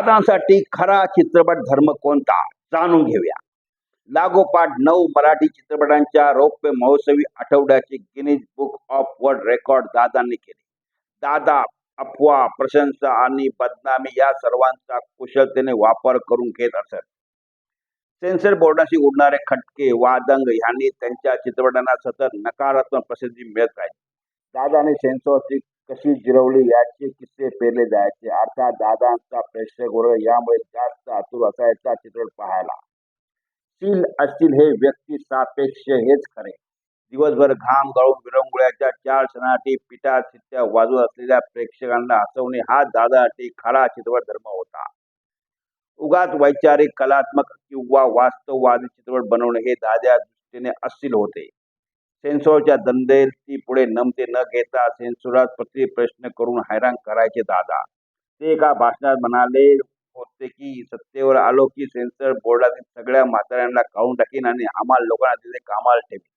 दादांसाठी खरा चित्रपट धर्म कोणता? जाणून घेऊया. लागोपाठ नऊ मराठी चित्रपटांच्या रौप्य महोत्सवी आठवड्याचे Guinness book of world record दादांनी केले. दादा अफवा प्रशंसा आणि बदनामी या सर्वांचा कुशलतेने वापर करून घेत असत. सेन्सर बोर्डाशी उडणारे खटके वादंग यांनी त्यांच्या चित्रपटांना सतत नकारात्मक प्रसिद्धी मिळत राहिली. दादाने सेन्सॉरची कशी जिरवली याचे किस्से पेरले जायचे. अर्थात दादांचा प्रेक्षक वर्ग यामुळे जास्त आतुर असायचा चित्रपट पाहायला. शील असतील हे व्यक्ती सापेक्ष हेच खरे. दिवसभर घाम गाळून विरंगुळ्याच्या चार सणाटी पिटा चित्त्या वाजवत असलेल्या प्रेक्षकांना हसवणे हा दादासाठी खरा चित्रपट धर्म होता. उगाच वैचारिक कलात्मक किंवा वास्तववादी चित्रपट बनवणे हे दाद्या दृष्टीने अस्सील होते. सेन्सॉरच्या दंडेलची पुढे नमते न घेता सेन्सॉरात प्रति प्रश्न करून हैराण करायचे दादा. ते एका भाषणात म्हणाले होते की सत्तेवर आलो की सेन्सर बोर्डातील सगळ्या म्हाताऱ्यांना काढून टाकीन आणि आम्हाला लोकांना तिथे कामाला ठेवीन?